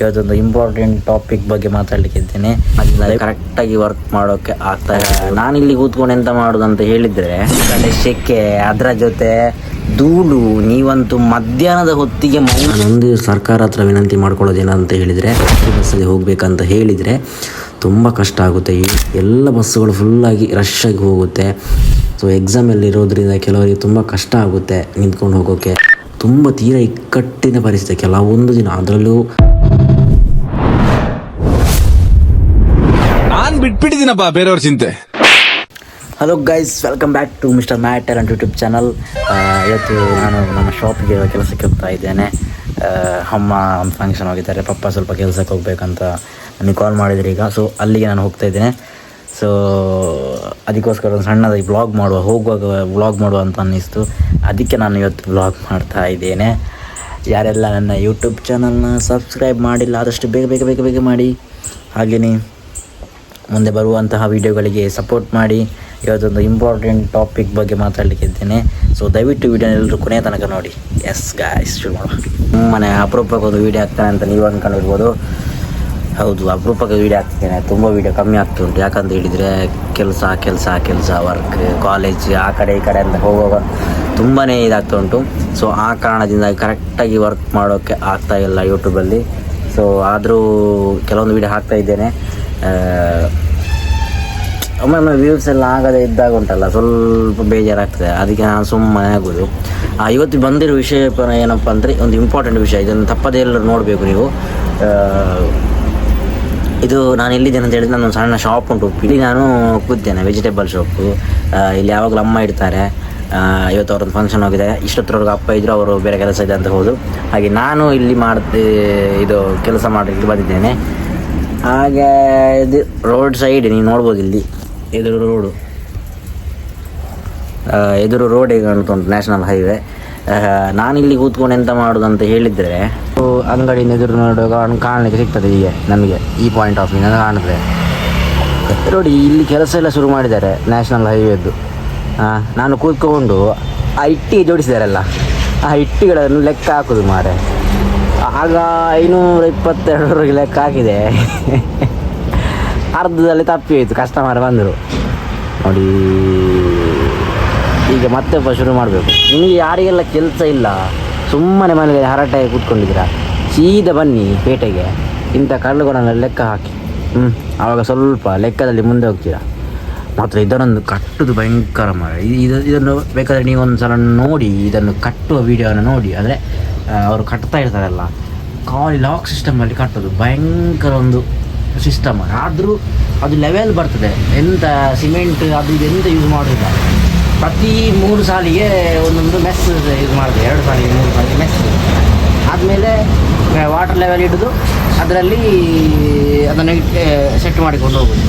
ಇವತ್ತೊಂದು important topic ಬಗ್ಗೆ ಮಾತಾಡ್ಲಿಕ್ಕಿದ್ದೇನೆ. ಅದನ್ನ ಕರೆಕ್ಟಾಗಿ ವರ್ಕ್ ಮಾಡೋಕೆ ಆಗ್ತಾ ನಾನು ಇಲ್ಲಿ ಕೂತ್ಕೊಂಡು ಎಂತ ಅಂತ ಹೇಳಿದ್ರೆ ಗಣೇಶ ಶೆಕೆ ಅದರ ಜೊತೆ ಧೂಳು ನೀವಂತೂ ಮಧ್ಯಾಹ್ನದ ಹೊತ್ತಿಗೆ ಒಂದು ಸರ್ಕಾರ ಹತ್ರ ವಿನಂತಿ ಮಾಡ್ಕೊಳ್ಳೋದೇನಂತ ಹೇಳಿದರೆ ಬಸ್ಸಲ್ಲಿ ಹೋಗ್ಬೇಕಂತ ಹೇಳಿದರೆ ತುಂಬ ಕಷ್ಟ ಆಗುತ್ತೆ. ಈ ಎಲ್ಲ ಬಸ್ಸುಗಳು ಫುಲ್ಲಾಗಿ ರಶ್ ಆಗಿ ಹೋಗುತ್ತೆ. ಸೊ ಎಕ್ಸಾಮಲ್ಲಿ ಇರೋದ್ರಿಂದ ಕೆಲವರಿಗೆ ತುಂಬ ಕಷ್ಟ ಆಗುತ್ತೆ ನಿಂತ್ಕೊಂಡು ಹೋಗೋಕೆ. ತುಂಬ ತೀರಾ ಇಕ್ಕಟ್ಟಿನ ಪರಿಸ್ಥಿತಿ. ಕೆಲವೊಂದು ದಿನ ಅದರಲ್ಲೂ ಬಿಟ್ಬಿಟ್ಟಿದ್ದೀನಪ್ಪ ಬೇರೆಯವ್ರ ಚಿಂತೆ. Hello guys welcome back to mister matter and YouTube channel ಇವತ್ತು ನಾನು ನಮ್ಮ ಶಾಪಿಗೆ ಕೆಲಸಕ್ಕೆ ಹೋಗ್ತಾ ಇದ್ದೇನೆ. ಅಮ್ಮ ಒಂದು ಫಂಕ್ಷನ್ ಹೋಗಿದ್ದಾರೆ. ಪಪ್ಪ ಸ್ವಲ್ಪ ಕೆಲಸಕ್ಕೆ ಹೋಗ್ಬೇಕಂತ ನನಗೆ ಕಾಲ್ ಮಾಡಿದ್ರು ಈಗ. ಸೊ ಅಲ್ಲಿಗೆ ನಾನು ಹೋಗ್ತಾ ಇದ್ದೇನೆ. ಸೊ ಅದಕ್ಕೋಸ್ಕರ ಒಂದು ಸಣ್ಣದಾಗಿ ಬ್ಲಾಗ್ ಮಾಡುವ, ಹೋಗುವಾಗ ಬ್ಲಾಗ್ ಮಾಡುವ ಅಂತ ಅನ್ನಿಸ್ತು. ಅದಕ್ಕೆ ನಾನು ಇವತ್ತು ಬ್ಲಾಗ್ ಮಾಡ್ತಾ ಇದ್ದೇನೆ. ಯಾರೆಲ್ಲ ನನ್ನ ಯೂಟ್ಯೂಬ್ ಚಾನಲ್ನ ಸಬ್ಸ್ಕ್ರೈಬ್ ಮಾಡಿಲ್ಲ, ಆದಷ್ಟು ಬೇಗ ಬೇಗ ಬೇಗ ಬೇಗ ಮಾಡಿ. ಹಾಗೆಯೇ ಮುಂದೆ ಬರುವಂತಹ ವಿಡಿಯೋಗಳಿಗೆ ಸಪೋರ್ಟ್ ಮಾಡಿ ಇವತ್ತೊಂದು ಇಂಪಾರ್ಟೆಂಟ್ ಟಾಪಿಕ್ ಬಗ್ಗೆ ಮಾತಾಡಲಿಕ್ಕಿದ್ದೇನೆ ಸೊ ದಯವಿಟ್ಟು ವಿಡಿಯೋ ಎಲ್ಲರೂ ಕೊನೆಯ ತನಕ ನೋಡಿ. ಎಸ್ ಗಾಯ್ಸ್ ಶುರು ಸುಮ್ಮನೆ ಅಪರೂಪಕ್ಕೆ ಒಂದು ವೀಡಿಯೋ ಆಗ್ತಾನೆ ಅಂತ ನೀವು ಅಂದ್ಕೊಂಡಿರ್ಬೋದು ಹೌದು ಅಪರೂಪಕ್ಕೆ ವೀಡಿಯೋ ಆಗ್ತಿದ್ದೇನೆ ತುಂಬ ವೀಡಿಯೋ ಕಮ್ಮಿ ಆಗ್ತಾ ಉಂಟು. ಯಾಕಂತ ಹೇಳಿದರೆ, ಕೆಲಸ ಕೆಲಸ ಕೆಲಸ ವರ್ಕ್ ಕಾಲೇಜ್ ಆ ಕಡೆ ಈ ಕಡೆ ಅಂತ ಹೋಗುವಾಗ ತುಂಬಾ ಇದಾಗ್ತಾ ಉಂಟು. ಸೊ ಆ ಕಾರಣದಿಂದ ಕರೆಕ್ಟಾಗಿ ವರ್ಕ್ ಮಾಡೋಕ್ಕೆ ಆಗ್ತಾ ಇಲ್ಲ ಯೂಟ್ಯೂಬಲ್ಲಿ ಸೊ ಆದರೂ ಕೆಲವೊಂದು ವೀಡಿಯೋ ಹಾಕ್ತಾ ಇದ್ದೇನೆ. ಒಮ್ಮೊಮ್ಮೆ ವ್ಯೂಸ್ ಎಲ್ಲ ಆಗದೆ ಇದ್ದಾಗ ಉಂಟಲ್ಲ, ಸ್ವಲ್ಪ ಬೇಜಾರಾಗ್ತದೆ. ಅದಕ್ಕೆ ನಾನು ಸುಮ್ಮನೆ ಆಗೋದು. ಇವತ್ತು ಬಂದಿರೋ ವಿಷಯ ಏನಪ್ಪ ಅಂದರೆ, ಒಂದು ಇಂಪಾರ್ಟೆಂಟ್ ವಿಷಯ. ಇದನ್ನು ತಪ್ಪದೇ ಎಲ್ಲರೂ ನೋಡಬೇಕು ನೀವು. ಇದು ನಾನು ಎಲ್ಲಿದ್ದೇನೆ ಅಂತ ಹೇಳಿದ್ರೆ, ನಾನು ಸಣ್ಣ ಶಾಪ್ ಉಂಟು. ಇಲ್ಲಿ ನಾನು ಕೂತೇನೆ ವೆಜಿಟೇಬಲ್ ಶಾಪು ಇಲ್ಲಿ ಯಾವಾಗಲೂ ಅಮ್ಮ ಇಡ್ತಾರೆ ಇವತ್ತು ಅವ್ರದ್ದು ಫಂಕ್ಷನ್ ಹೋಗಿದೆ. ಇಷ್ಟೊತ್ತರವ್ರಿಗೆ ಅಪ್ಪ ಇದ್ದರು ಅವರು ಬೇರೆ ಕೆಲಸ ಇದೆ ಅಂತ ಹೋದು. ಹಾಗೆ ನಾನು ಇಲ್ಲಿ ಮಾಡ್ತಿ ಇದು ಕೆಲಸ ಮಾಡಲಿಕ್ಕೆ ಬಂದಿದ್ದೇನೆ. ಹಾಗೆ ಇದು ರೋಡ್ ಸೈಡ್ ನೀವು ನೋಡ್ಬೋದು ಇಲ್ಲಿ. ಎದುರು ರೋಡು ಎದುರು ರೋಡ್ ಈಗ ಉಂಟು ನ್ಯಾಷನಲ್ ಹೈವೇ ನಾನು ಇಲ್ಲಿ ಕೂತ್ಕೊಂಡು ಎಂತ ಮಾಡೋದಂತ ಹೇಳಿದರೆ ಅಂಗಡಿಯಿಂದ ಎದುರು ನೋಡುವಾಗ ಕಾಣಲಿಕ್ಕೆ ಸಿಗ್ತದೆ ಹೀಗೆ ನಮಗೆ, ಈ ಪಾಯಿಂಟ್ ಆಫ್ ವ್ಯೂನ ಕಾಣಿದ್ರೆ ನೋಡಿ, ಇಲ್ಲಿ ಕೆಲಸ ಎಲ್ಲ ಶುರು ಮಾಡಿದ್ದಾರೆ ನ್ಯಾಷನಲ್ ಹೈವೇದ್ದು ನಾನು ಕೂತ್ಕೊಂಡು ಆ ಇಟ್ಟಿಗೆ ಜೋಡಿಸಿದಾರಲ್ಲ, ಆ ಇಟ್ಟಿಗಳನ್ನು ಲೆಕ್ಕ ಹಾಕೋದು ಮಾರೆ ಆಗ ಐನೂರ ಇಪ್ಪತ್ತೆರಡರವರೆಗೆ ಲೆಕ್ಕ ಹಾಕಿದೆ. ಅರ್ಧದಲ್ಲಿ ತಪ್ಪಿ ಹೋಯಿತು ಕಸ್ಟಮರ್ ಬಂದರು. ನೋಡಿ, ಈಗ ಮತ್ತೆ ಶುರು ಮಾಡಬೇಕು. ನಿಮಗೆ ಯಾರಿಗೆಲ್ಲ ಕೆಲಸ ಇಲ್ಲ, ಸುಮ್ಮನೆ ಮನೆಗೆ ಹರಟೆ ಕೂತ್ಕೊಂಡಿದ್ದೀರಾ? ಸೀದಾ ಬನ್ನಿ ಪೇಟೆಗೆ. ಇಂಥ ಕಳ್ಳುಗಳನ್ನ ಲೆಕ್ಕ ಹಾಕಿ. ಹ್ಞೂ ಆವಾಗ ಸ್ವಲ್ಪ ಲೆಕ್ಕದಲ್ಲಿ ಮುಂದೆ ಹೋಗ್ತೀರಾ? ಮಾತ್ರ ಇದನ್ನೊಂದು ಕಟ್ಟುದು ಭಯಂಕರ ಮರ. ಇದು, ಇದನ್ನು ಬೇಕಾದರೆ ನೀವು ಒಂದು ಸಲ ನೋಡಿ, ಇದನ್ನು ಕಟ್ಟುವ ವಿಡಿಯೋನ ನೋಡಿ. ಅಂದರೆ ಅವರು ಕಟ್ತಾ ಇರ್ತಾರಲ್ಲ. ಕಾಲಿ ಲಾಕ್ ಸಿಸ್ಟಮಲ್ಲಿ ಕಟ್ಟೋದು, ಭಯಂಕರ ಒಂದು ಸಿಸ್ಟಮ್ ಆದರೂ ಅದು ಲೆವೆಲ್ ಬರ್ತದೆ. ಎಂತ ಸಿಮೆಂಟ್ ಅದು ಎಂತ ಯೂಸ್ ಮಾಡೋದಿಲ್ಲ. ಪ್ರತಿ ಮೂರು ಸಾಲಿಗೆ ಒಂದೊಂದು ಮೆಸ್ ಯೂಸ್ ಮಾಡಿದೆ. ಎರಡು ಸಾಲಿಗೆ ಮೂರು ಸಾಲಿಗೆ ಮೆಸ್ ಆದಮೇಲೆ ವಾಟರ್ ಲೆವೆಲ್ ಹಿಡಿದು ಅದರಲ್ಲಿ ಅದನ್ನು ಸೆಟ್ ಮಾಡಿಕೊಂಡು ಹೋಗೋದು.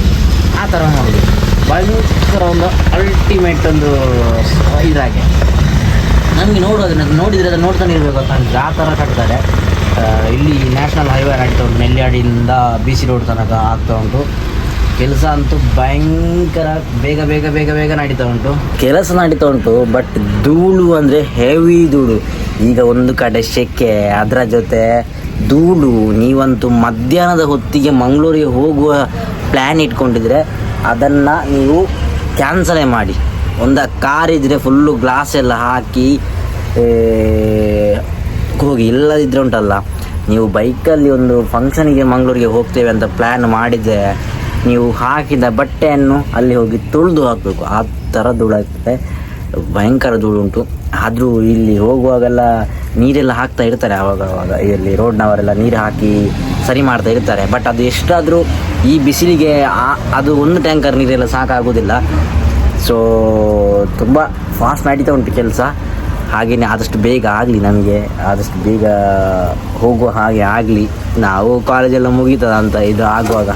ಆ ಥರ ಮಾಡೋದು. ಭಯಂಕರ ಒಂದು ಅಲ್ಟಿಮೇಟ್ ಒಂದು ಇದಾಗೆ. ನಮಗೆ ನೋಡೋದನ್ನ ನೋಡಿದರೆ ಅದನ್ನು ನೋಡ್ತಾನೆ ಇರಬೇಕು ಅಂತ. ಆ ಥರ ಕಟ್ತಾರೆ. ಇಲ್ಲಿ ನ್ಯಾಷನಲ್ ಹೈವೇ ನಡೀತಾ ಉಂಟು. ನೆಲ್ಲಿಯಾಡಿಯಿಂದ ಬಿ ಸಿ ರೋಡ್ ತನಕ ಆಗ್ತಾ ಉಂಟು. ಕೆಲಸ ಅಂತೂ ಭಯಂಕರ, ಬೇಗ ಬೇಗ ಬೇಗ ಬೇಗ ನಡೀತಾ ಉಂಟು. ಕೆಲಸ ನಡೀತಾ ಉಂಟು ಬಟ್ ಧೂಳು ಅಂದರೆ ಹೆವಿ ಧೂಳು. ಈಗ ಒಂದು ಕಡೆ ಶೆಕೆ ಅದರ ಜೊತೆ ಧೂಳು. ನೀವಂತೂ ಮಧ್ಯಾಹ್ನದ ಹೊತ್ತಿಗೆ ಮಂಗಳೂರಿಗೆ ಹೋಗುವ ಪ್ಲ್ಯಾನ್ ಇಟ್ಕೊಂಡಿದ್ರೆ ಅದನ್ನು ನೀವು ಕ್ಯಾನ್ಸಲೇ ಮಾಡಿ. ಒಂದು ಕಾರ್ ಇದ್ರೆ ಫುಲ್ಲು ಗ್ಲಾಸ್ ಎಲ್ಲ ಹಾಕಿ ಹೋಗಿ ಇಲ್ಲದಿದ್ದರೆ ಉಂಟಲ್ಲ. ನೀವು ಬೈಕಲ್ಲಿ ಒಂದು ಫಂಕ್ಷನಿಗೆ ಮಂಗಳೂರಿಗೆ ಹೋಗ್ತೇವೆ ಅಂತ ಪ್ಲ್ಯಾನ್ ಮಾಡಿದರೆ, ನೀವು ಹಾಕಿದ ಬಟ್ಟೆಯನ್ನು ಅಲ್ಲಿ ಹೋಗಿ ತುಳಿದು ಹಾಕಬೇಕು. ಆ ಥರ ಧೂಳಾಗ್ತದೆ ಭಯಂಕರ ಧೂಳು ಉಂಟು. ಆದರೂ ಇಲ್ಲಿ ಹೋಗುವಾಗೆಲ್ಲ ನೀರೆಲ್ಲ ಹಾಕ್ತಾ ಇರ್ತಾರೆ ಆವಾಗ ಆವಾಗ. ಇಲ್ಲಿ ರೋಡ್ನವರೆಲ್ಲ ನೀರು ಹಾಕಿ ಸರಿ ಮಾಡ್ತಾ ಇರ್ತಾರೆ. ಬಟ್ ಅದು ಎಷ್ಟಾದರೂ ಈ ಬಿಸಿಲಿಗೆ ಅದು ಒಂದು ಟ್ಯಾಂಕರ್ ನೀರೆಲ್ಲ ಸಾಕಾಗೋದಿಲ್ಲ ಸೊ ತುಂಬ ಫಾಸ್ಟ್ ನಡೀತಾ ಉಂಟು ಕೆಲಸ. ಹಾಗೆಯೇ ಆದಷ್ಟು ಬೇಗ ಆಗಲಿ ನಮಗೆ, ಆದಷ್ಟು ಬೇಗ ಹೋಗುವ ಹಾಗೆ ಆಗಲಿ. ನಾವು ಕಾಲೇಜೆಲ್ಲ ಮುಗೀತದ ಅಂತ ಇದು ಆಗುವಾಗ.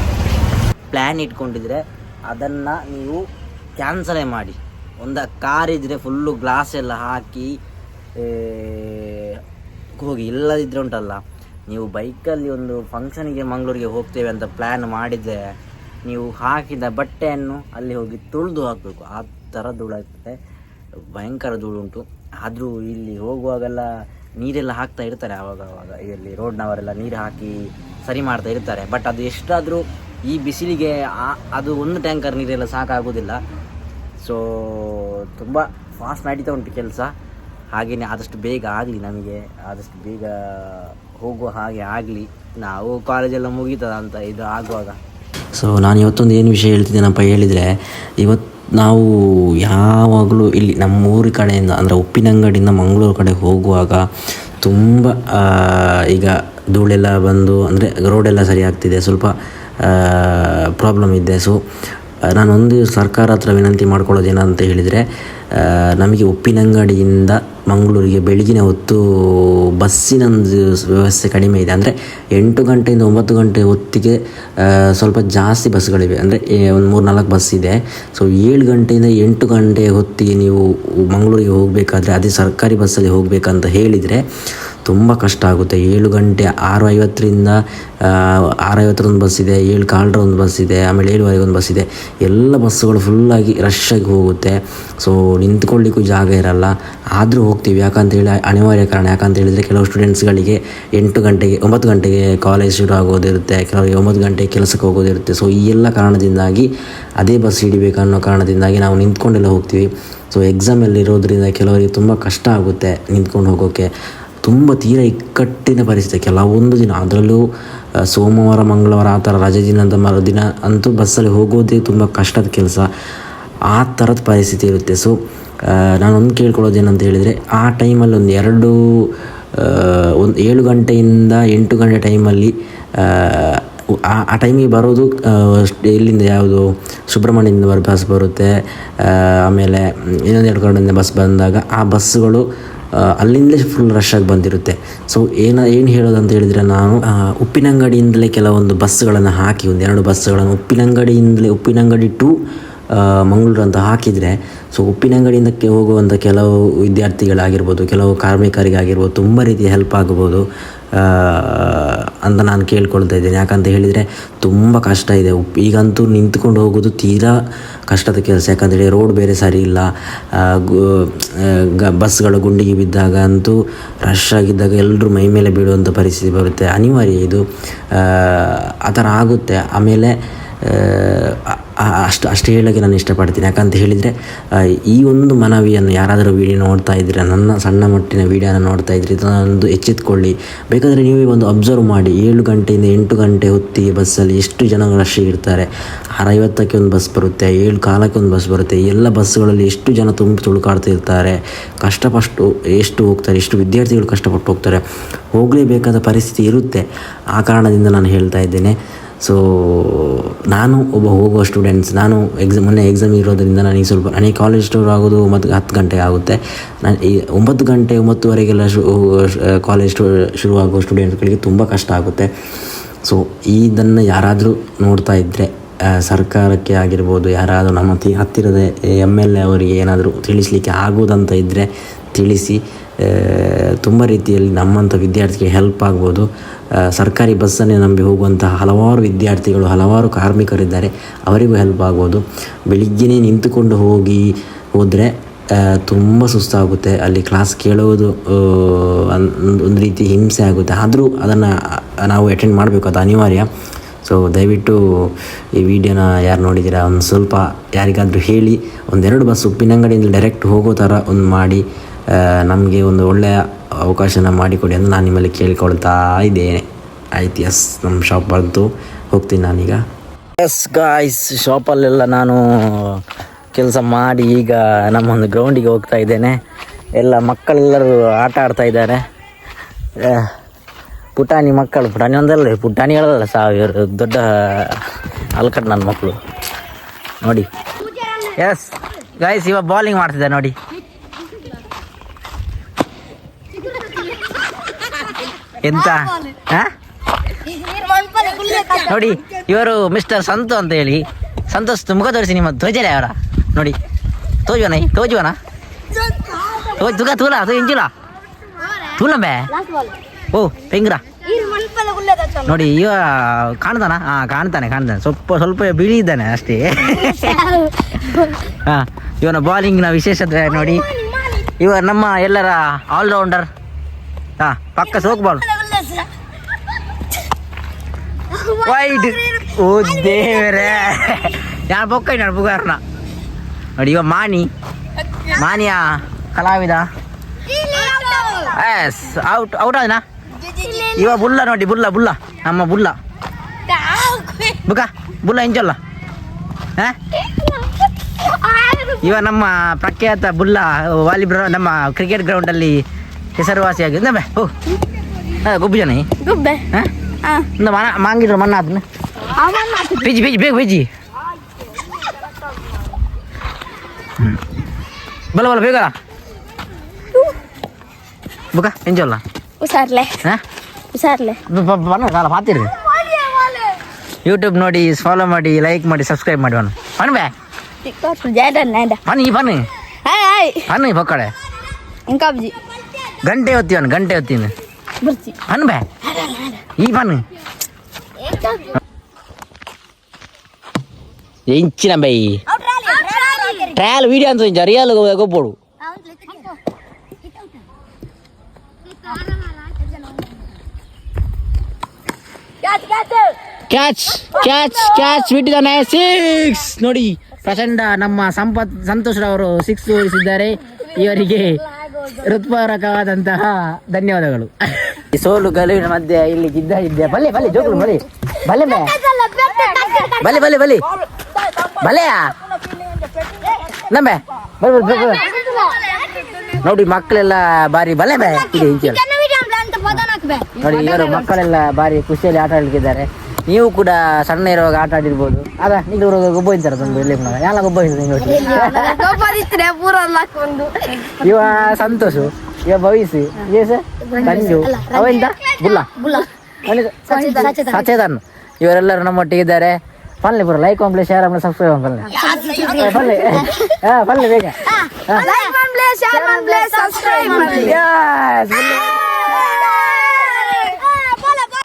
ಪ್ಲ್ಯಾನ್ ಇಟ್ಕೊಂಡಿದ್ರೆ ಅದನ್ನು ನೀವು ಕ್ಯಾನ್ಸಲೇ ಮಾಡಿ. ಒಂದು ಕಾರ್ ಇದ್ದರೆ ಫುಲ್ಲು ಗ್ಲಾಸ್ ಎಲ್ಲ ಹಾಕಿ ಹೋಗಿ. ಇಲ್ಲದಿದ್ದರೆ ಉಂಟಲ್ಲ. ನೀವು ಬೈಕಲ್ಲಿ ಒಂದು ಫಂಕ್ಷನಿಗೆ ಮಂಗಳೂರಿಗೆ ಹೋಗ್ತೇವೆ ಅಂತ ಪ್ಲ್ಯಾನ್ ಮಾಡಿದರೆ ನೀವು ಹಾಕಿದ ಬಟ್ಟೆಯನ್ನು ಅಲ್ಲಿ ಹೋಗಿ ತುಳಿದು ಹಾಕಬೇಕು. ಆ ಥರ ಧೂಳಾಗ್ತದೆ. ಭಯಂಕರ ಧೂಳು ಉಂಟು ಆದರೂ ಇಲ್ಲಿ ಹೋಗುವಾಗೆಲ್ಲ ನೀರೆಲ್ಲ ಹಾಕ್ತಾ ಇರ್ತಾರೆ ಆವಾಗ ಆವಾಗ ಇಲ್ಲಿ ರೋಡ್ನವರೆಲ್ಲ ನೀರು ಹಾಕಿ ಸರಿ ಮಾಡ್ತಾ ಇರ್ತಾರೆ. ಬಟ್ ಅದು ಎಷ್ಟಾದರೂ ಈ ಬಿಸಿಲಿಗೆ ಅದು ಒಂದು ಟ್ಯಾಂಕರ್ ನೀರೆಲ್ಲ ಸಾಕಾಗೋದಿಲ್ಲ. ಸೊ ತುಂಬ ಫಾಸ್ಟ್ ನಡೀತಾ ಉಂಟು ಕೆಲಸ. ಹಾಗೆಯೇ ಆದಷ್ಟು ಬೇಗ ಆಗಲಿ ನಮಗೆ. ಆದಷ್ಟು ಬೇಗ ಹೋಗುವ ಹಾಗೆ ಆಗಲಿ. ನಾವು ಕಾಲೇಜೆಲ್ಲ ಮುಗೀತದ ಅಂತ ಇದು ಆಗುವಾಗ. ಸೊ ನಾನು ಇವತ್ತೊಂದು ಏನು ವಿಷಯ ಹೇಳ್ತಿದ್ದೇನಪ್ಪ ಹೇಳಿದರೆ ಇವತ್ತು ನಾವು ಯಾವಾಗಲೂ ಇಲ್ಲಿ ನಮ್ಮ ಊರ ಕಡೆಯಿಂದ, ಅಂದರೆ ಉಪ್ಪಿನಂಗಡಿಯಿಂದ ಮಂಗಳೂರು ಕಡೆ ಹೋಗುವಾಗ ತುಂಬ ಈಗ ಧೂಳೆಲ್ಲ ಬಂದು, ಅಂದರೆ ರೋಡೆಲ್ಲ ಸರಿ ಆಗ್ತಿದೆ, ಸ್ವಲ್ಪ ಪ್ರಾಬ್ಲಮ್ ಇದೆ. ಸೊ ನಾನು ಒಂದು ಸರ್ಕಾರ ಹತ್ರ ವಿನಂತಿ ಮಾಡ್ಕೊಳ್ಳೋದು ಏನಂತ ಹೇಳಿದರೆ ನಮಗೆ ಉಪ್ಪಿನಂಗಡಿಯಿಂದ ಮಂಗಳೂರಿಗೆ ಬೆಳಗಿನ ಹೊತ್ತು ಬಸ್ಸಿನೊಂದು ವ್ಯವಸ್ಥೆ ಕಡಿಮೆ ಇದೆ. ಅಂದರೆ ಎಂಟು ಗಂಟೆಯಿಂದ ಒಂಬತ್ತು ಗಂಟೆ ಹೊತ್ತಿಗೆ ಸ್ವಲ್ಪ ಜಾಸ್ತಿ ಬಸ್ಗಳಿವೆ. ಅಂದರೆ ಒಂದು ಮೂರು ನಾಲ್ಕು ಬಸ್ ಇದೆ. ಸೊ ಏಳು ಗಂಟೆಯಿಂದ ಎಂಟು ಗಂಟೆ ಹೊತ್ತಿಗೆ ನೀವು ಮಂಗಳೂರಿಗೆ ಹೋಗಬೇಕಾದ್ರೆ ಅದೇ ಸರ್ಕಾರಿ ಬಸ್ಸಲ್ಲಿ ಹೋಗಬೇಕಂತ ಹೇಳಿದರೆ ತುಂಬ ಕಷ್ಟ ಆಗುತ್ತೆ. ಏಳು ಗಂಟೆ ಆರು ಐವತ್ತರಿಂದ ಆರೈವತ್ತರೊಂದು ಬಸ್ ಇದೆ, ಏಳು ಕಾಲ್ರ ಒಂದು ಬಸ್ ಇದೆ, ಆಮೇಲೆ ಏಳುವರೆಗೆ ಒಂದು ಬಸ್ ಇದೆ. ಎಲ್ಲ ಬಸ್ಸುಗಳು ಫುಲ್ಲಾಗಿ ರಶ್ ಆಗಿ ಹೋಗುತ್ತೆ. ಸೊ ನಿಂತ್ಕೊಳ್ಳಿಕ್ಕೂ ಜಾಗ ಇರಲ್ಲ. ಆದರೂ ಹೋಗ್ತೀವಿ. ಯಾಕಂತೇಳಿ ಅನಿವಾರ್ಯ ಕಾರಣ. ಯಾಕಂತೇಳಿದರೆ ಕೆಲವು ಸ್ಟೂಡೆಂಟ್ಸ್ಗಳಿಗೆ ಎಂಟು ಗಂಟೆಗೆ, ಒಂಬತ್ತು ಗಂಟೆಗೆ ಕಾಲೇಜ್ ಶುರು ಆಗೋದಿರುತ್ತೆ. ಕೆಲವರಿಗೆ ಒಂಬತ್ತು ಗಂಟೆಗೆ ಕೆಲಸಕ್ಕೆ ಹೋಗೋದಿರುತ್ತೆ. ಸೊ ಈ ಎಲ್ಲ ಕಾರಣದಿಂದಾಗಿ ಅದೇ ಬಸ್ ಹಿಡಿಬೇಕು ಅನ್ನೋ ಕಾರಣದಿಂದಾಗಿ ನಾವು ನಿಂತ್ಕೊಂಡೆಲ್ಲ ಹೋಗ್ತೀವಿ. ಸೊ ಎಕ್ಸಾಮ್ ಎಲ್ಲ ಇರೋದ್ರಿಂದ ಕೆಲವರಿಗೆ ತುಂಬ ಕಷ್ಟ ಆಗುತ್ತೆ ನಿಂತ್ಕೊಂಡು ಹೋಗೋಕ್ಕೆ ತುಂಬ ತೀರ ಇಕ್ಕಟ್ಟಿನ ಪರಿಸ್ಥಿತಿ. ಕೆಲವೊಂದು ದಿನ ಅದರಲ್ಲೂ ಸೋಮವಾರ, ಮಂಗಳವಾರ ಆ ಥರ ರಜೆ ಅಂತ ಮರುದಿನ ಅಂತೂ ಬಸ್ಸಲ್ಲಿ ಹೋಗೋದೇ ತುಂಬ ಕಷ್ಟದ ಕೆಲಸ. ಆ ಥರದ ಪರಿಸ್ಥಿತಿ ಇರುತ್ತೆ. ಸೊ ನಾನು ಒಂದು ಕೇಳ್ಕೊಳ್ಳೋದು ಏನಂತ ಹೇಳಿದರೆ, ಆ ಟೈಮಲ್ಲಿ ಒಂದು ಎರಡು ಒಂದು ಏಳು ಗಂಟೆಯಿಂದ ಎಂಟು ಗಂಟೆ ಟೈಮಲ್ಲಿ, ಆ ಆ ಟೈಮಿಗೆ ಬರೋದು ಇಲ್ಲಿಂದ ಯಾವುದು, ಸುಬ್ರಹ್ಮಣ್ಯದಿಂದ ಬರೋ, ಬಸ್ ಬರುತ್ತೆ. ಆಮೇಲೆ ಆಮೇಲೆ ಇನ್ನೊಂದೆರಡು ಕಡೆಯಿಂದ ಬಸ್ ಬಂದಾಗ ಆ ಬಸ್ಸುಗಳು ಅಲ್ಲಿಂದಲೇ ಫುಲ್ ರಶ್ ಆಗಿ ಬಂದಿರುತ್ತೆ. ಸೊ ಏನ ಏನು ಹೇಳೋದಂತ ಹೇಳಿದರೆ ನಾನು ಉಪ್ಪಿನಂಗಡಿಯಿಂದಲೇ ಕೆಲವೊಂದು ಬಸ್ಸುಗಳನ್ನು ಹಾಕಿ, ಒಂದೆರಡು ಬಸ್ಸುಗಳನ್ನು ಉಪ್ಪಿನಂಗಡಿಯಿಂದಲೇ, ಉಪ್ಪಿನಂಗಡಿ ಟು ಮಂಗಳೂರು ಅಂತ ಹಾಕಿದರೆ ಸೊ ಉಪ್ಪಿನಂಗಡಿಯಿಂದ ಹೋಗುವಂಥ ಕೆಲವು ವಿದ್ಯಾರ್ಥಿಗಳಾಗಿರ್ಬೋದು ಕೆಲವು ಕಾರ್ಮಿಕರಿಗಾಗಿರ್ಬೋದು ತುಂಬ ರೀತಿಯ ಹೆಲ್ಪ್ ಆಗ್ಬೋದು. ಅಂತ ನಾನು ಕೇಳ್ಕೊಳ್ತಾ ಇದ್ದೇನೆ. ಯಾಕಂತ ಹೇಳಿದರೆ ತುಂಬ ಕಷ್ಟ ಇದೆ. ಉಪ್ಪು ಈಗಂತೂ ನಿಂತ್ಕೊಂಡು ಹೋಗೋದು ತೀರಾ ಕಷ್ಟದ ಕೆಲಸ. ಯಾಕಂತೇಳಿ ರೋಡ್ ಬೇರೆ ಸರಿ ಇಲ್ಲ. ಗು- ಬಸ್ಗಳು ಗುಂಡಿಗೆ ಬಿದ್ದಾಗ ಅಂತೂ ರಶ್ ಆಗಿದ್ದಾಗ ಎಲ್ಲರೂ ಮೈ ಮೇಲೆ ಬೀಳುವಂಥ ಪರಿಸ್ಥಿತಿ ಬರುತ್ತೆ. ಅನಿವಾರ್ಯ ಇದು. ಆ, ಥರ ಆಗುತ್ತೆ. ಆಮೇಲೆ ಅಷ್ಟು, ಅಷ್ಟೇ ಹೇಳೋಕ್ಕೆ ನಾನು ಇಷ್ಟಪಡ್ತೀನಿ. ಯಾಕಂತ ಹೇಳಿದರೆ ಈ ಒಂದು ಮನವಿಯನ್ನು ಯಾರಾದರೂ ವಿಡಿಯೋ ನೋಡ್ತಾ ಇದ್ದರೆ ನನ್ನ ಸಣ್ಣ ಮಟ್ಟಿನ ವಿಡಿಯೋನ ನೋಡ್ತಾ ಇದ್ದರೆ ಇದನ್ನೊಂದು ಎಚ್ಚೆತ್ಕೊಳ್ಳಿ. ಬೇಕಾದರೆ ನೀವೇ ಒಂದು ಅಬ್ಸರ್ವ್ ಮಾಡಿ. ಏಳು ಗಂಟೆಯಿಂದ ಎಂಟು ಗಂಟೆ ಹೊತ್ತಿಗೆ ಬಸ್ಸಲ್ಲಿ ಎಷ್ಟು ಜನ ರಶ್ ಇರ್ತಾರೆ? ಆರೈವತ್ತಕ್ಕೆ ಒಂದು ಬಸ್ ಬರುತ್ತೆ, ಏಳು ಕಾಲಕ್ಕೆ ಒಂದು ಬಸ್ ಬರುತ್ತೆ. ಎಲ್ಲ ಬಸ್ಸುಗಳಲ್ಲಿ ಎಷ್ಟು ಜನ ತುಂಬಿ ತುಳುಕಾಡ್ತಾ ಇರ್ತಾರೆ? ಕಷ್ಟಪಟ್ಟು ಎಷ್ಟು ಹೋಗ್ತಾರೆ? ಎಷ್ಟು ವಿದ್ಯಾರ್ಥಿಗಳು ಕಷ್ಟಪಟ್ಟು ಹೋಗ್ತಾರೆ? ಹೋಗಲೇಬೇಕಾದ ಪರಿಸ್ಥಿತಿ ಇರುತ್ತೆ. ಆ ಕಾರಣದಿಂದ ನಾನು ಹೇಳ್ತಾ ಇದ್ದೇನೆ. ಸೊ ನಾನು ಒಬ್ಬ ಹೋಗುವ ಸ್ಟೂಡೆಂಟ್ಸ್ ನಾನು ಎಕ್ಸಾಮ್ ಮೊನ್ನೆ ಎಕ್ಸಾಮ್ ಇರೋದರಿಂದ ನನಗೆ ಸ್ವಲ್ಪ ನನಗೆ ಕಾಲೇಜ್ ಸ್ಟೋರ್ ಆಗೋದು ಒಂಬತ್ತು, ಹತ್ತು ಗಂಟೆ ಆಗುತ್ತೆ. ನಾನು ಈ ಒಂಬತ್ತು ಗಂಟೆ, ಒಂಬತ್ತುವರೆಗೆಲ್ಲ ಕಾಲೇಜ್ ಸ್ಟೋ ಶುರುವಾಗುವ ಸ್ಟೂಡೆಂಟ್ಗಳಿಗೆ ತುಂಬ ಕಷ್ಟ ಆಗುತ್ತೆ. ಸೊ ಇದನ್ನು ಯಾರಾದರೂ ನೋಡ್ತಾ ಇದ್ದರೆ ಸರ್ಕಾರಕ್ಕೆ ಆಗಿರ್ಬೋದು, ಯಾರಾದರೂ ನಮ್ಮ ತಿ, ಹತ್ತಿರದ ಎಂ ಎಲ್ ಎ ಅವರಿಗೆ ಏನಾದರೂ ತಿಳಿಸಲಿಕ್ಕೆ ಆಗೋದಂತ ಇದ್ದರೆ ತಿಳಿಸಿ. ತುಂಬ ರೀತಿಯಲ್ಲಿ ನಮ್ಮಂಥ ವಿದ್ಯಾರ್ಥಿಗೆ ಹೆಲ್ಪ್ ಆಗ್ಬೋದು. ಸರ್ಕಾರಿ ಬಸ್ಸನ್ನೇ ನಂಬಿ ಹೋಗುವಂತಹ ಹಲವಾರು ವಿದ್ಯಾರ್ಥಿಗಳು, ಹಲವಾರು ಕಾರ್ಮಿಕರಿದ್ದಾರೆ. ಅವರಿಗೂ ಹೆಲ್ಪ್ ಆಗ್ಬೋದು. ಬೆಳಿಗ್ಗೆನೇ ನಿಂತುಕೊಂಡು ಹೋಗಿ ಹೋದರೆ ತುಂಬ ಸುಸ್ತಾಗುತ್ತೆ. ಅಲ್ಲಿ ಕ್ಲಾಸ್ ಕೇಳುವುದು ಒಂದು ರೀತಿ ಹಿಂಸೆ ಆಗುತ್ತೆ. ಆದರೂ ಅದನ್ನು ನಾವು ಅಟೆಂಡ್ ಮಾಡಬೇಕು. ಅದು ಅನಿವಾರ್ಯ. ಸೊ ದಯವಿಟ್ಟು ಈ ವಿಡಿಯೋನ ಯಾರು ನೋಡಿದ್ದೀರಾ ಒಂದು ಸ್ವಲ್ಪ ಯಾರಿಗಾದರೂ ಹೇಳಿ, ಒಂದೆರಡು ಬಸ್ ಉಪ್ಪಿನಂಗಡಿಯಿಂದ ಡೈರೆಕ್ಟ್ ಹೋಗೋ ಥರ ಒಂದು ಮಾಡಿ. ನಮಗೆ ಒಂದು ಒಳ್ಳೆಯ ಅವಕಾಶನ ಮಾಡಿಕೊಡಿ ಅಂತ ನಾನು ನಿಮ್ಮಲ್ಲಿ ಕೇಳಿಕೊಳ್ತಾ ಇದ್ದೇನೆ. ಆಯ್ತು ಎಸ್ ನಮ್ಮ ಶಾಪ್ ಬಂತು. ಹೋಗ್ತೀನಿ ನಾನೀಗ. ಎಸ್ ಗಾಯ್ಸ್ ಶಾಪಲ್ಲೆಲ್ಲ ನಾನು ಕೆಲಸ ಮಾಡಿ ಈಗ ನಮ್ಮೊಂದು ಗ್ರೌಂಡಿಗೆ ಹೋಗ್ತಾ ಇದ್ದೇನೆ. ಎಲ್ಲ ಮಕ್ಕಳೆಲ್ಲರೂ ಆಟ ಆಡ್ತಾ ಇದ್ದಾರೆ. ಪುಟಾಣಿ ಮಕ್ಕಳು, ಪುಟಾಣಿ ಒಂದಲ್ಲ ಪುಟಾಣಿಗಳಲ್ಲ ಸಾವಿರ ದೊಡ್ಡ ಅಲ್ಕಟ್ ನನ್ನ ಮಕ್ಕಳು ನೋಡಿ. ಎಸ್ ಗಾಯ್ಸ್ ಇವಾಗ ಬಾಲಿಂಗ್ ಮಾಡ್ತಿದ್ದೆ ನೋಡಿ. ಎಂತ? ಹಾ ನೋಡಿ ಇವರು ಮಿಸ್ಟರ್ ಸಂತು ಅಂತ ಹೇಳಿ ಸಂತೋಷ್ ಮುಖ ತೋರಿಸಿ ನಿಮ್ಮ ಧ್ವಜಲೆ ಅವರ. ನೋಡಿ ತೋಜುವನ ತೋಜುವನ? ತೋಜ್ ತುಗ ತೂಲ ತು ಇಂಜುಲ ತೂಲಂಬೆ? ಓ ಪೆಂಗ್ರ ನೋಡಿ ಇವ ಕಾಣ್ತಾನ? ಹಾ ಕಾಣ್ತಾನೆ ಕಾಣ್ತಾನೆ. ಸ್ವಲ್ಪ ಸ್ವಲ್ಪ ಬಿಳಿ ಇದ್ದಾನೆ ಅಷ್ಟೇ. ಹಾ ಇವನ ಬಾಲಿಂಗ್ನ ವಿಶೇಷತೆ ನೋಡಿ. ಇವ ನಮ್ಮ ಎಲ್ಲರ ಆಲ್ರೌಂಡರ್ ಹಾ, ಪಕ್ಕ ಸೋಕ್ಬಾರ್ದು ವೈಟ್. ಓ, ದೇವರೇ. ಯಾರು ಬೊಕ್ಕ ನಾನು ಬುಗಾರನ? ನೋಡಿ, ಇವ ಮಾನಿ. ಮಾನಿಯ, ಕಲಾವಿದ. ಎಸ್ ಔಟ್ ಔಟ್ ಆದನಾ? ಇವ ಬುಲ್ಲ ನೋಡಿ, ಬುಲ್ಲ ಬುಲ್ಲ. ನಮ್ಮ ಬುಲ್ಲ. ಬುಕ, ಬುಲ್ಲ ಎಂಜಲ್ಲ ಇವ ನಮ್ಮ ಪ್ರಖ್ಯಾತ ಬುಲ್ಲ ವಾಲಿಬ್ರ ನಮ್ಮ ಕ್ರಿಕೆಟ್ ಗ್ರೌಂಡಲ್ಲಿ ಹೆಸರುವಾಸಿಯಾಗಿದೆ ನಮ್ಮ ಓ ಹಾ ಗೊಬ್ಬು ಜನ ಗುಬ್ಬೆ ಹಾ ಹಾ இந்த மன வாங்கிட்டு மண்ணா அதுன்னு பேஜி பேஜி பேக் பேஜி ಬಲ ಬಲ ಬೇಗ ಬುಕ ಎಂಜಲ್ಲ ಹುಷಾರ್ಲೆ ಹಾ ಹುಷಾರ್ಲೆ ಬಣ್ಣ ಕಾಲ ಪಾತಿರಿ ಯೂಟ್ಯೂಬ್ ನೋಡಿ ಫಾಲೋ ಮಾಡಿ ಲೈಕ್ ಮಾಡಿ ಸಬ್ಸ್ಕ್ರೈಬ್ ಮಾಡಿ ಬಣ್ಣ ಬಣ್ಣ ಬೇ ಟಿಕ್ಟಾಕ್ ಜಾಡ ನಾಡ ಬನ್ನಿ ಗಂಟೆ ಹೊತ್ತೀವನ್ ಗಂಟೆ ಹೊತ್ತೀನಿ ಬನ್ ಬೇ. ಈ ಬನ್ ಎಂಚಿನ ಬೈ ಟ್ರಯಲ್ ವಿಡಿಯೋ ಅಂತ ಇಂಚ ರಿಯಲ್ ಗೊಪ್ಪೋಡು ಕ್ಯಾಚ್ ಕ್ಯಾಚ್ ಕ್ಯಾಚ್ ಬಿಟ್ಟಿದ್ದಾನೆ ಸಿಕ್ಸ್ ನೋಡಿ ಪ್ರಚಂಡ ನಮ್ಮ ಸಂಪತ್ ಸಂತೋಷ್ ರವರು ಸಿಕ್ಸ್ ತೋರಿಸಿದ್ದಾರೆ ಇವರಿಗೆ ಹೃತ್ಪೂರ್ವಕವಾದಂತಹ ಧನ್ಯವಾದಗಳು. ಈ ಸೋಲು ಗೆಲುವಿನ ಮಧ್ಯೆ ಇಲ್ಲಿ ಗಿದ್ದ ಇದ್ದೆ. ಬಲ್ಲೆ ಬಲ್ಲೆ ಜೋಗಲು ಬಲಿ. ಬಲ್ಲೆ ಬಲ್ಲಿ ಬಲೆ ಬಲೆ, ಬಲಿ. ಬಲೆಯಾ? ನಮ್ಮೆ? ಬಲ್. ನೋಡಿ, ಮಕ್ಕಳೆಲ್ಲ ಬಾರಿ ಬಲೆ ಬೇ ನೋಡಿ, ಇವರು ಮಕ್ಕಳೆಲ್ಲ ಬಾರಿ ಖುಷಿಯಲ್ಲಿ ಆಟ ಆಡ್ಲಿಕ್ಕಿದ್ದಾರೆ. ನೀವು ಕೂಡ ಸಣ್ಣ ಇರುವಾಗ ಆಟ ಆಡಿರ್ಬೋದು. ಅದ ನೀವು ಇವರು ಗೊಬ್ಬ ಇದ್ದಾರೆ ತುಂಬ ಇಲ್ಲಿ ಯಾಲ ಗೊಬ್ಬ ಇರ್ತದೆ ಇವ ಸಂತೋಷು ಇವ ಭವಿಸಿ ಏಸ ಸಂಜು. ಅವ ಬುಲ್ಲ. ಸಚೇತನ್ ಇವರೆಲ್ಲರೂ ನಮ್ಮೊಟ್ಟಿಗೆ ಇದ್ದಾರೆ. ಪಲ್ಲೆ ಬರ ಲೈಕ್ ಒಂಬ್ಲೆ ಶೇರ್ ಮಾಡ್ಲಿ ಸಬ್ಸ್ಕ್ರೈಬ್ ಒಂಬ್ಲೆ ಪಲ್ಲೆ. ಹಾ ಪಲ್ಲೆ. ಬೇಗ. ಸಬ್ಸ್ಕ್ರೈಬ್ ಮಾಡ್ಲಿ